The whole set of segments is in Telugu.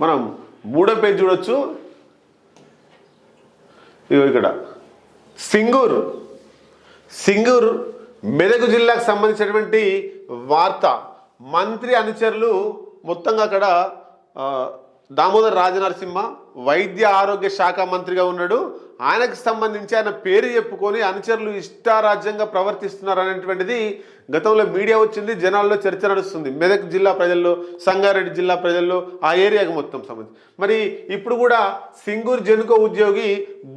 మనం మూడో పేజ్ చూడొచ్చు. ఇగో ఇక్కడ. సింగూర్. సింగూర్ మెదక్ జిల్లాకు సంబంధించినటువంటి వార్త. మంత్రి అనుచరులు మొత్తంగా అక్కడ దామోదర్ రాజనరసింహ వైద్య ఆరోగ్య శాఖ మంత్రిగా ఉన్నాడు. ఆయనకు సంబంధించి ఆయన పేరు చెప్పుకొని అనుచరులు ఇష్టారాజ్యంగా ప్రవర్తిస్తున్నారు అనేటువంటిది గతంలో మీడియా వచ్చింది జనాల్లో చర్చ నడుస్తుంది. మెదక్ జిల్లా ప్రజల్లో సంగారెడ్డి జిల్లా ప్రజల్లో ఆ ఏరియాకి మొత్తం సంబంధించి. మరి ఇప్పుడు కూడా సింగూర్ జనుకో ఉద్యోగి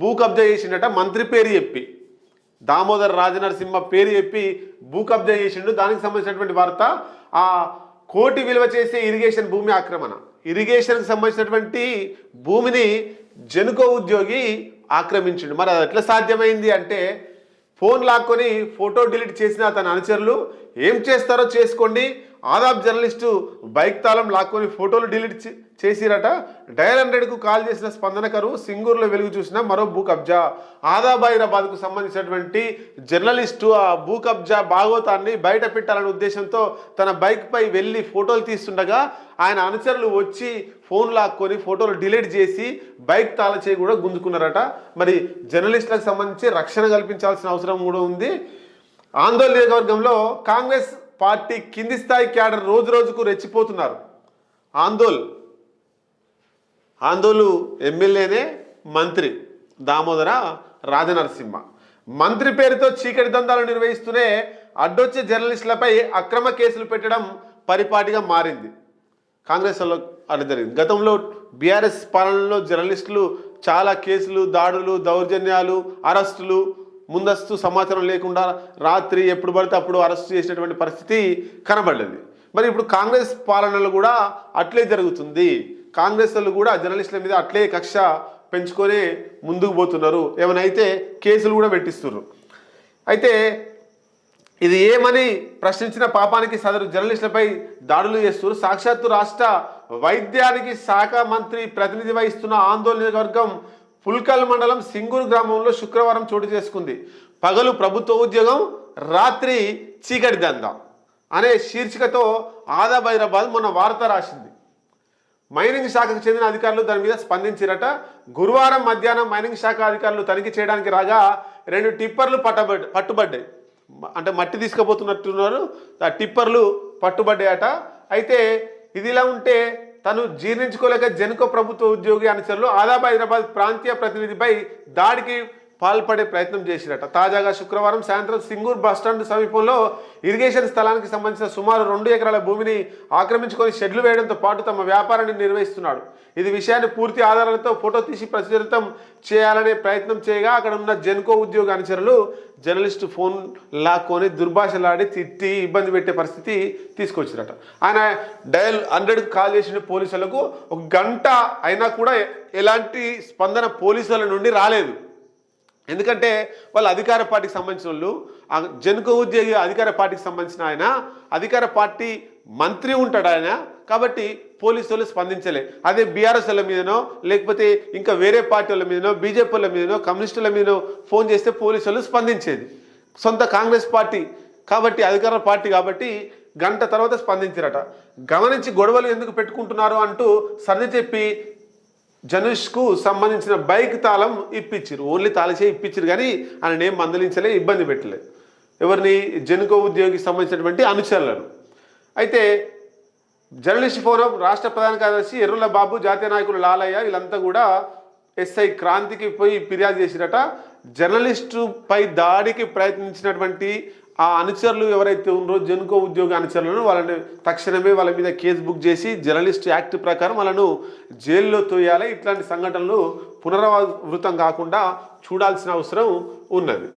భూ కబ్జా చేసిండట మంత్రి పేరు చెప్పి. దామోదర్ రాజనరసింహ పేరు చెప్పి భూ కబ్జా చేసిండు. దానికి సంబంధించినటువంటి వార్త ఆ కోటి విలువ చేసే ఇరిగేషన్ భూమి ఆక్రమణ. ఇరిగేషన్కి సంబంధించినటువంటి భూమిని జనుకో ఉద్యోగి ఆక్రమించిండు. మరి అది ఎట్లా సాధ్యమైంది అంటే ఫోన్ లాక్కొని ఫోటో డిలీట్ చేసిన తన అనుచరులు ఏం చేస్తారో చేసుకోండి ఆదాబ్ జర్నలిస్టు బైక్ తాళం లాక్కొని ఫోటోలు డిలీట్ చేసిరట. డయల్ హండ్రెడ్కు కాల్ చేసిన స్పందన కరువు సింగూరులో వెలుగు చూసిన మరో భూ కబ్జా. ఆదాబ్ హైదరాబాద్కు సంబంధించినటువంటి జర్నలిస్టు ఆ భూ కబ్జా భాగోతాన్ని బయట పెట్టాలనే ఉద్దేశంతో తన బైక్పై వెళ్ళి ఫోటోలు తీస్తుండగా ఆయన అనుచరులు వచ్చి ఫోన్ లాక్కొని ఫోటోలు డిలీట్ చేసి బైక్ తాళచే కూడా గుంజుకున్నారట. మరి జర్నలిస్టులకు సంబంధించి రక్షణ కల్పించాల్సిన అవసరం కూడా ఉంది. ఆందోళన నియోజకవర్గంలో కాంగ్రెస్ పార్టీ కింది స్థాయి క్యాడర్ రోజు రోజుకు రెచ్చిపోతున్నారు. ఆందోళ్. ఆందోళు ఎమ్మెల్యేనే మంత్రి. దామోదర రాజనరసింహ. మంత్రి పేరుతో చీకటి దందాలు నిర్వహిస్తూనే అడ్డొచ్చే జర్నలిస్టులపై అక్రమ కేసులు పెట్టడం పరిపాటిగా మారింది. కాంగ్రెస్లో వాళ్ళు అది జరిగింది. గతంలో బీఆర్ఎస్ పాలనలో జర్నలిస్టులు చాలా కేసులు దాడులు దౌర్జన్యాలు అరెస్టులు ముందస్తు సమాచారం లేకుండా రాత్రి ఎప్పుడు పడితే అప్పుడు అరెస్ట్ చేసినటువంటి పరిస్థితి కనబడలేదు. మరి ఇప్పుడు కాంగ్రెస్ పాలనలో కూడా అట్లే జరుగుతుంది. కాంగ్రెస్ వాళ్ళు కూడా జర్నలిస్టుల మీద అట్లే కక్ష పెంచుకొని ముందుకు పోతున్నారు. ఏమైనా అయితే కేసులు కూడా పెట్టిస్తున్నారు అయితే ఇది ఏమని ప్రశ్నించిన పాపానికి సదరు జర్నలిస్టులపై దాడులు చేస్తూ సాక్షాత్తు రాష్ట్ర వైద్యానికి శాఖ మంత్రి ప్రతినిధి వహిస్తున్న ఆందోళన వర్గం పుల్కల్ మండలం సింగూరు గ్రామంలో శుక్రవారం చోటు చేసుకుంది. పగలు ప్రభుత్వ ఉద్యోగం రాత్రి చీకటి దందా అనే శీర్షికతో ఆదా హైదరాబాద్ మొన్న వార్త రాసింది. మైనింగ్ శాఖకు చెందిన అధికారులు దాని మీద స్పందించారట. గురువారం మధ్యాహ్నం మైనింగ్ శాఖ అధికారులు తనిఖీ చేయడానికి రాగా రెండు టిప్పర్లు పట్టబడ్ పట్టుబడ్డాయి. అంటే మట్టి తీసుకుపోతున్నట్టున్నారు. ఆ టిప్పర్లు పట్టుబడ్డాయట. అయితే ఇదిలా ఉంటే తను జీర్ణించుకోలేక జనకో ప్రభుత్వ ఉద్యోగి అనుచరులు ఆదాబ్ హైదరాబాద్ ప్రాంతీయ ప్రతినిధిపై దాడికి పాల్పడే ప్రయత్నం చేసిరట. తాజాగా శుక్రవారం సాయంత్రం సింగూర్ బస్టాండ్ సమీపంలో ఇరిగేషన్ స్థలానికి సంబంధించిన సుమారు రెండు ఎకరాల భూమిని ఆక్రమించుకొని షెడ్లు వేయడంతో పాటు తమ వ్యాపారాన్ని నిర్వహిస్తున్నాడు. ఇది విషయాన్ని పూర్తి ఆధారాలతో ఫోటో తీసి ప్రచురితం చేయాలనే ప్రయత్నం చేయగా అక్కడ ఉన్న జెన్కో ఉద్యోగ అనుచరులు జర్నలిస్టు ఫోన్ లాక్కొని దుర్భాషలాడి తిట్టి ఇబ్బంది పెట్టే పరిస్థితి తీసుకొచ్చిరట. ఆయన డయల్ హండ్రెడ్ కాల్ చేసిన పోలీసులకు. ఒక గంట అయినా కూడా ఎలాంటి స్పందన పోలీసుల నుండి రాలేదు. ఎందుకంటే వాళ్ళు అధికార పార్టీకి సంబంధించిన వాళ్ళు. జనుకో ఉద్యోగి అధికార పార్టీకి సంబంధించిన ఆయన అధికార పార్టీ మంత్రి ఉంటాడు ఆయన. కాబట్టి పోలీసు వాళ్ళు స్పందించలే. అదే బీఆర్ఎస్ వాళ్ళ మీదనో లేకపోతే ఇంకా వేరే పార్టీ వాళ్ళ మీదనో బీజేపీ వాళ్ళ మీదనో కమ్యూనిస్టుల మీదనో ఫోన్ చేస్తే పోలీసు వాళ్ళు స్పందించేది. సొంత కాంగ్రెస్ పార్టీ కాబట్టి అధికార పార్టీ కాబట్టి గంట తర్వాత స్పందించారట. గమనించి గొడవలు ఎందుకు పెట్టుకుంటున్నారు అంటూ సర్ది చెప్పి జనుష్కు సంబంధించిన బైక్ తాళం ఇప్పించారు ఓన్లీ తాళసే ఇప్పించారు కానీ ఆయన ఏం మందలించలే ఇబ్బంది పెట్టలేదు ఎవరిని జనుకో ఉద్యోగికి సంబంధించినటువంటి అనుచరులను. అయితే జర్నలిస్ట్ ఫోరం రాష్ట్ర ప్రధాన కార్యదర్శి ఎర్రుల బాబు జాతీయ నాయకులు లాలయ్య వీళ్ళంతా కూడా ఎస్ఐ క్రాంతికి పోయి ఫిర్యాదు చేసిరట. జర్నలిస్టుపై దాడికి ప్రయత్నించినటువంటి ఆ అనుచరులు ఎవరైతే ఉన్నారో జనుకో ఉద్యోగ అనుచరులను వాళ్ళని తక్షణమే వాళ్ళ మీద కేసు బుక్ చేసి జర్నలిస్ట్ యాక్ట్ ప్రకారం వాళ్ళను జైల్లో తోయాలి. ఇట్లాంటి సంఘటనలు పునరావృతం కాకుండా చూడాల్సిన అవసరం ఉన్నది.